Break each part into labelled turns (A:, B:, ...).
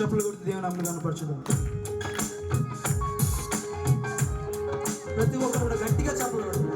A: చెప్పులు కొట్టి దేవుని అమ్మ కనపరచుదాం. ప్రతి ఒక్కరు కూడా గట్టిగా చెప్పలు కొడుతుంది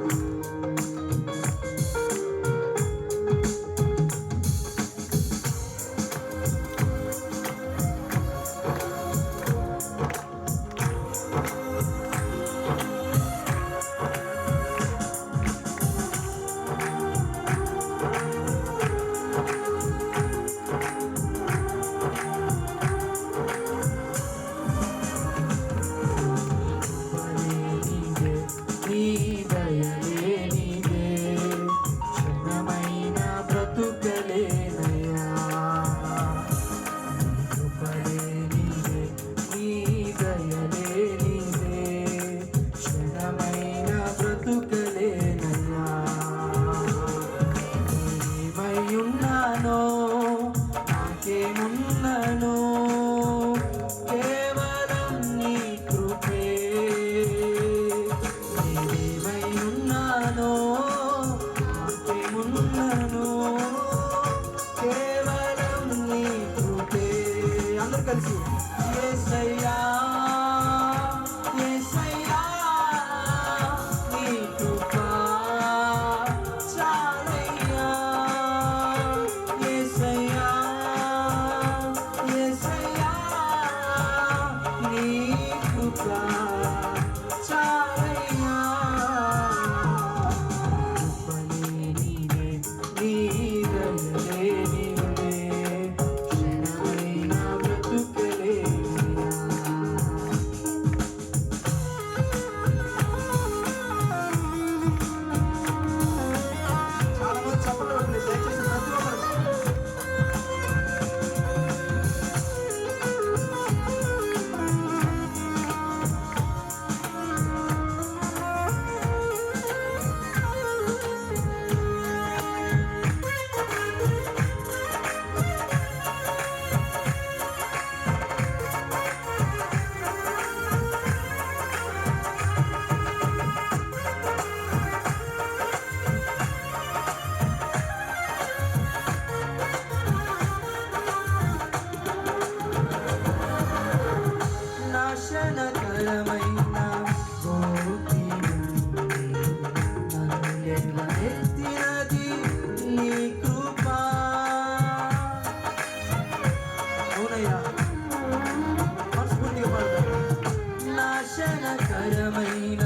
A: దర్శనకరమైన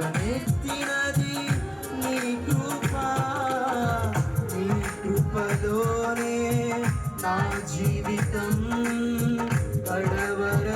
A: గోతివనెత్తినది నీ కృప? నీ కృపలోనే నా జీవితం పడవర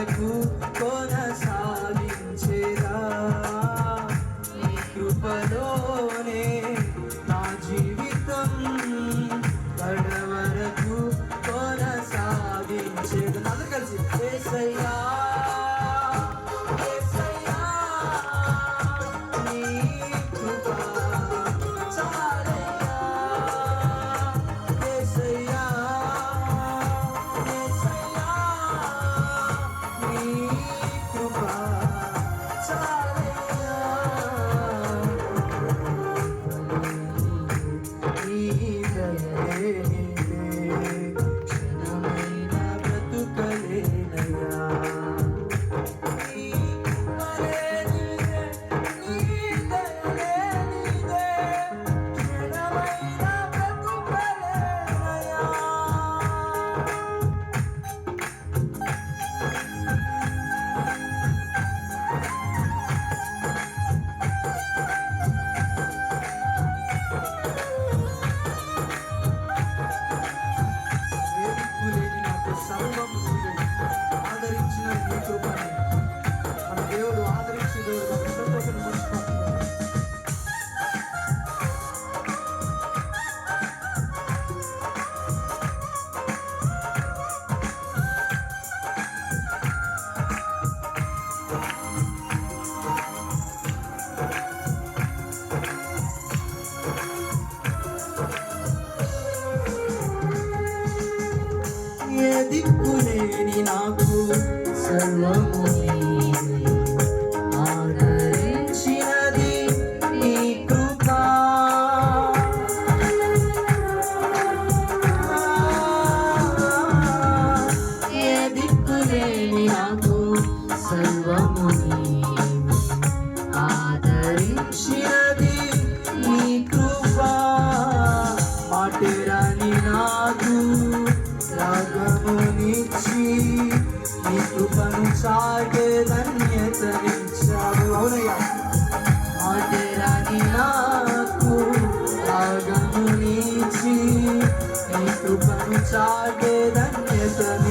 A: దిక్కులేని నాకు. సర్వము ధన్యతనిచ్చావు అవునయ్యా. మాటేరాని నాకు రాగమునిచ్చి నీ కృపను చాటే ధన్యతనిచ్చావు